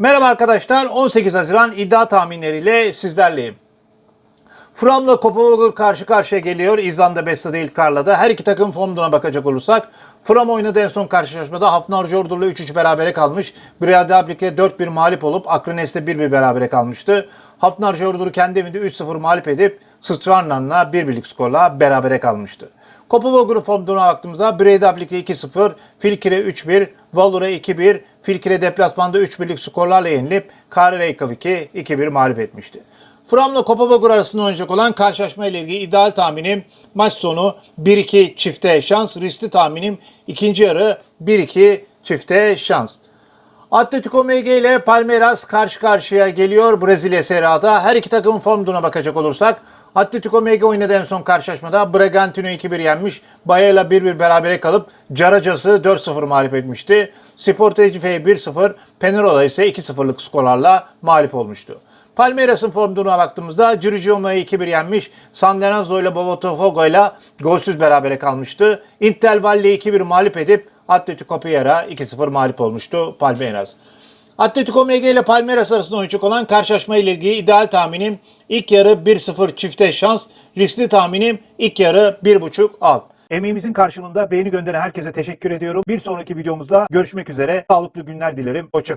Merhaba arkadaşlar. 18 Haziran iddia tahminleriyle sizlerleyim. Fram'la Kopenhagen karşı karşıya geliyor. İzlanda Besta'da ilk karlada. Her iki takım formuna bakacak olursak Fram oynadı en son karşılaşmada. Hafnar Jordur'la 3-3 berabere kalmış. Breidablik'e 4-1 mağlup olup Akrenes'le 1-1 berabere kalmıştı. Hafnar Jordur'u kendi evinde 3-0 mağlup edip Strandland'la 1-1'lik skorla berabere kalmıştı. Kopenhagen formuna baktığımızda Breidablik'e 2-0, Filkir'e 3-1, Valur'a 2-1, Filkir'e deplasmanda 3-1'lik skorlarla yenilip Kare Reykjavik'i 2-1 mağlup etmişti. Fram'la Kopenhagen arasında oynayacak olan karşılaşma ile ilgili ideal tahminim maç sonu 1-2 çifte şans. Riskli tahminim ikinci yarı 1-2 çifte şans. Atletico MG ile Palmeiras karşı karşıya geliyor Brezilya Serie. Her iki takımın form durumuna bakacak olursak Atletico MG oynadı en son karşılaşmada. Bragantino 2-1 yenmiş. Baya'yla 1-1 berabere kalıp Caracas'ı 4-0 mağlup etmişti. Sport Recife'ye 1-0, Penarol'a ise 2-0'lık skorlarla mağlup olmuştu. Palmeiras'ın form durumuna baktığımızda Girgioma'yı 2-1 yenmiş. San Lorenzo ile Botafogo ile golsüz berabere kalmıştı. Inter Valle'yi 2-1 mağlup edip Atletico Pieira 2-0 mağlup olmuştu Palmeiras. Atletico MG ile Palmeiras arasında oynayacak olan karşılaşma ile ilgili ideal tahminim ilk yarı 1-0 çifte şans. Riskli tahminim ilk yarı 1.5 alt. Emeğimizin karşılığında beğeni gönderen herkese teşekkür ediyorum. Bir sonraki videomuzda görüşmek üzere. Sağlıklı günler dilerim. Hoşçakalın.